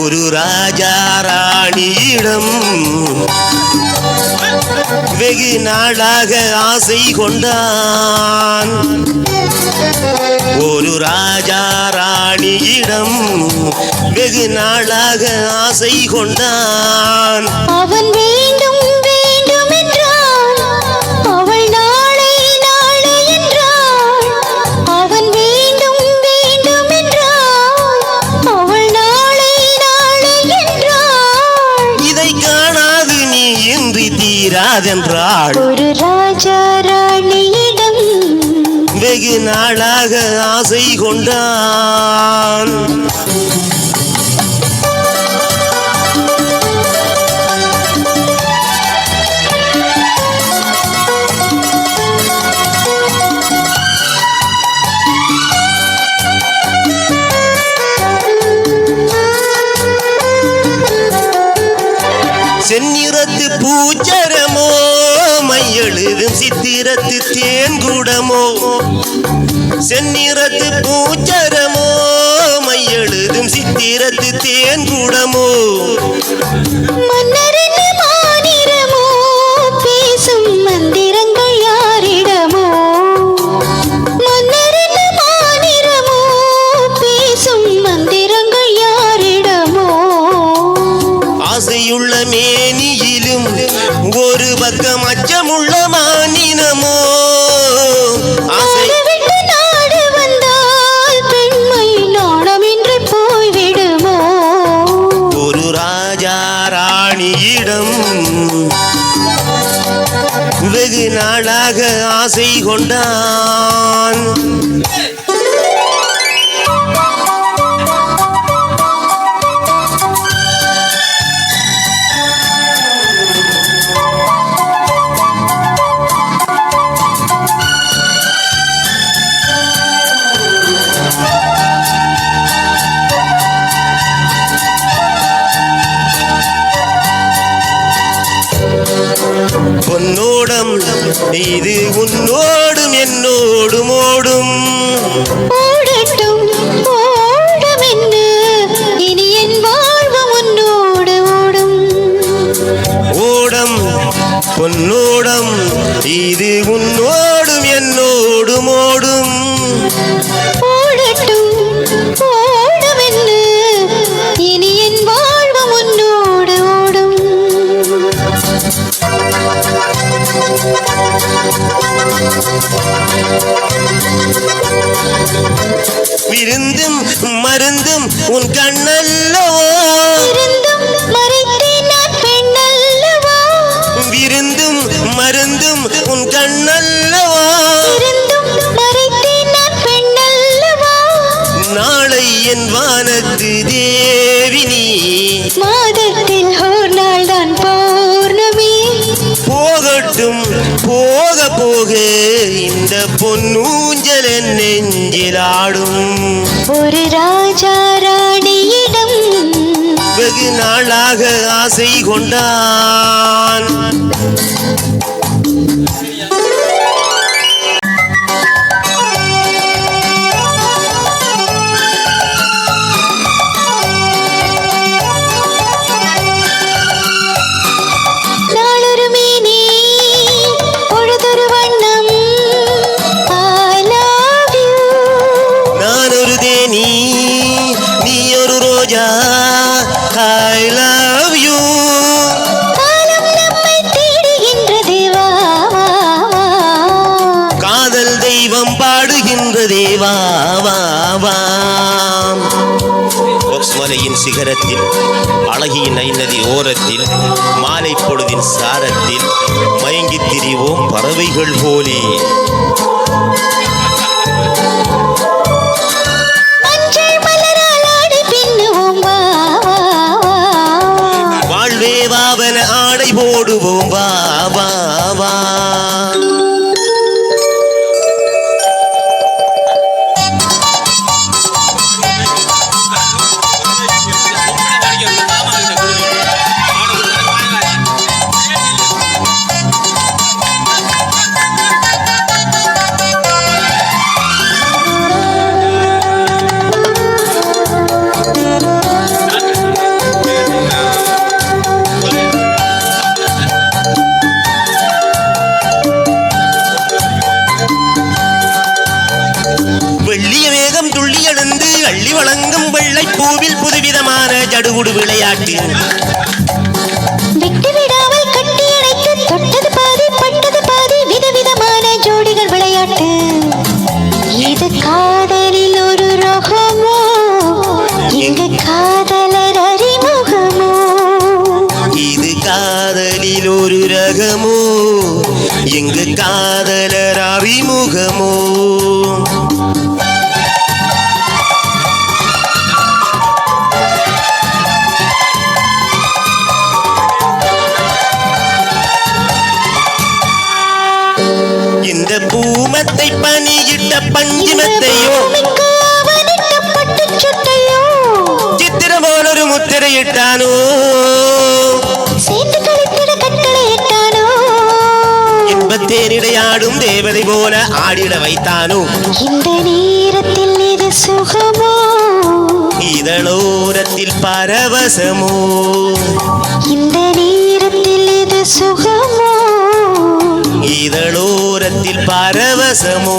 ஒரு ராஜா ராணியிடம் வெகு நாளாக ஆசை கொண்டான். ஒரு ராஜா ராணியிடம் வெகு நாளாக ஆசை கொண்டான். அவன் வேண்டும் தீராதென்றாள் ஒரு ராஜா ராணியிடம் வெகு நாளாக ஆசை கொண்டான். பூச்சரமோ மையெழுதும் சித்திரத்து தேன்குடமோ. செந்நிறத்து பூச்சரமோ மையெழுதும் சித்திரத்து தேன்குடமோ. நாளாக ஆசை கொண்டான். பொன்னோடம் இது உன்னோடும் என்னோடும் ஓடும். ஓடட்டும் ஓடும் என்ன இனி என் வாழ்வு முன்னோடு ஓடும். ஓடம் பொன்னோடம் இது உன்னோடும் என்னோடும் ஓடும். விருந்தும் மருந்தும் உன் பெண்ணல்லவா? விருந்தும் மருந்தும் உன் கண்ணல்லவோ? நாளை என் வானத்து தேவினி என் நெஞ்சில் ஆடும் ஒரு ராஜா ராணியிடம் வெகு நாளாக ஆசை கொண்டான். சிகரத்தில் அழகிய நதி ஓரத்தில் மாலை பொழுதின் சாரத்தில் மயங்கித் திரிவோம் பறவைகள் போலே. உலகமோ எங்கு காதலர் அறிமுகமோ இந்த பூமத்தை பணியிட்ட பஞ்சிமத்தையோ? பூமிக்கு சித்திரம் போல ஒரு முத்திரையிட்டானோ? இன்பத்தேனிடையாடும் தேவதை போல ஆடிட வைத்தானோ? இந்த நேரத்தில் இது சுகமோ? இதழோரத்தில் பரவசமோ? இந்த நேரத்தில் இது சுகமோ? இதழோரத்தில் பரவசமோ?